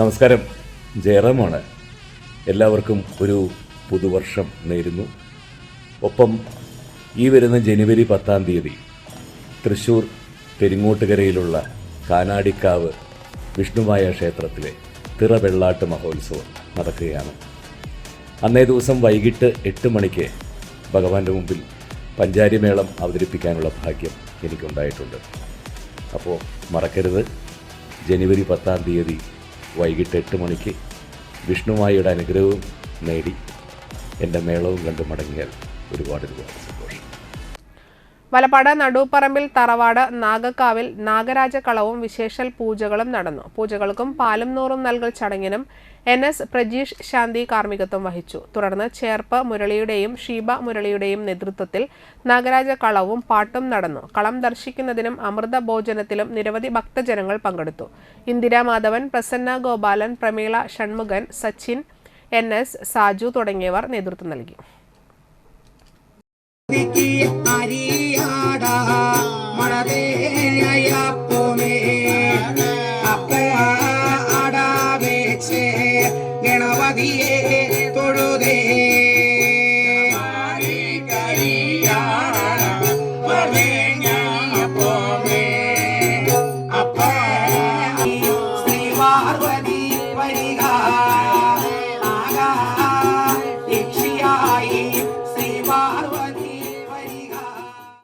നമസ്കാരം. ജയറാമാണ്. എല്ലാവർക്കും ഒരു പുതുവർഷം നേരുന്നു. ഒപ്പം ഈ വരുന്ന ജനുവരി പത്താം തീയതി തൃശ്ശൂർ പെരിങ്ങോട്ടുകരയിലുള്ള കാനാടിക്കാവ് വിഷ്ണുമായ ക്ഷേത്രത്തിലെ തിറവെള്ളാട്ട് മഹോത്സവം നടക്കുകയാണ്. അന്നേ ദിവസം വൈകിട്ട് എട്ട് മണിക്ക് ഭഗവാന്റെ മുമ്പിൽ പഞ്ചാരിമേളം അവതരിപ്പിക്കാനുള്ള ഭാഗ്യം എനിക്കുണ്ടായിട്ടുണ്ട്. അപ്പോൾ മറക്കരുത്. ജനുവരി പത്താം തീയതി വൈകിട്ട് എട്ട് മണിക്ക് വിഷ്ണുമായിയുടെ അനുഗ്രഹവും നേടി എന്റെ മേളവും കണ്ട് മടങ്ങിയാൽ ഒരുപാട് ഒരുപാട് സന്തോഷം. വലപ്പാട് നടുപ്പറമ്പിൽ തറവാട് നാഗക്കാവിൽ നാഗരാജകളവും വിശേഷൽ പൂജകളും നടന്നു. പൂജകൾക്കും പാലും നൂറും നൽകൽ ചടങ്ങിനും എൻ എസ് പ്രജീഷ് ശാന്തി കാർമ്മികത്വം വഹിച്ചു. തുടർന്ന് ചേർപ്പ് മുരളിയുടെയും ഷീബ മുരളിയുടെയും നേതൃത്വത്തിൽ നാഗരാജ കളവും പാട്ടും നടന്നു. കളം ദർശിക്കുന്നതിനും അമൃത ഭോജനത്തിലും നിരവധി ഭക്തജനങ്ങൾ പങ്കെടുത്തു. ഇന്ദിരാമാധവൻ പ്രസന്ന ഗോപാലൻ പ്രമീള ഷൺമുഖൻ സച്ചിൻ എൻ എസ് സാജു തുടങ്ങിയവർ നേതൃത്വം നൽകി. கணபதியே தொழுதே. அப்பா ஸ்ரீவார்வ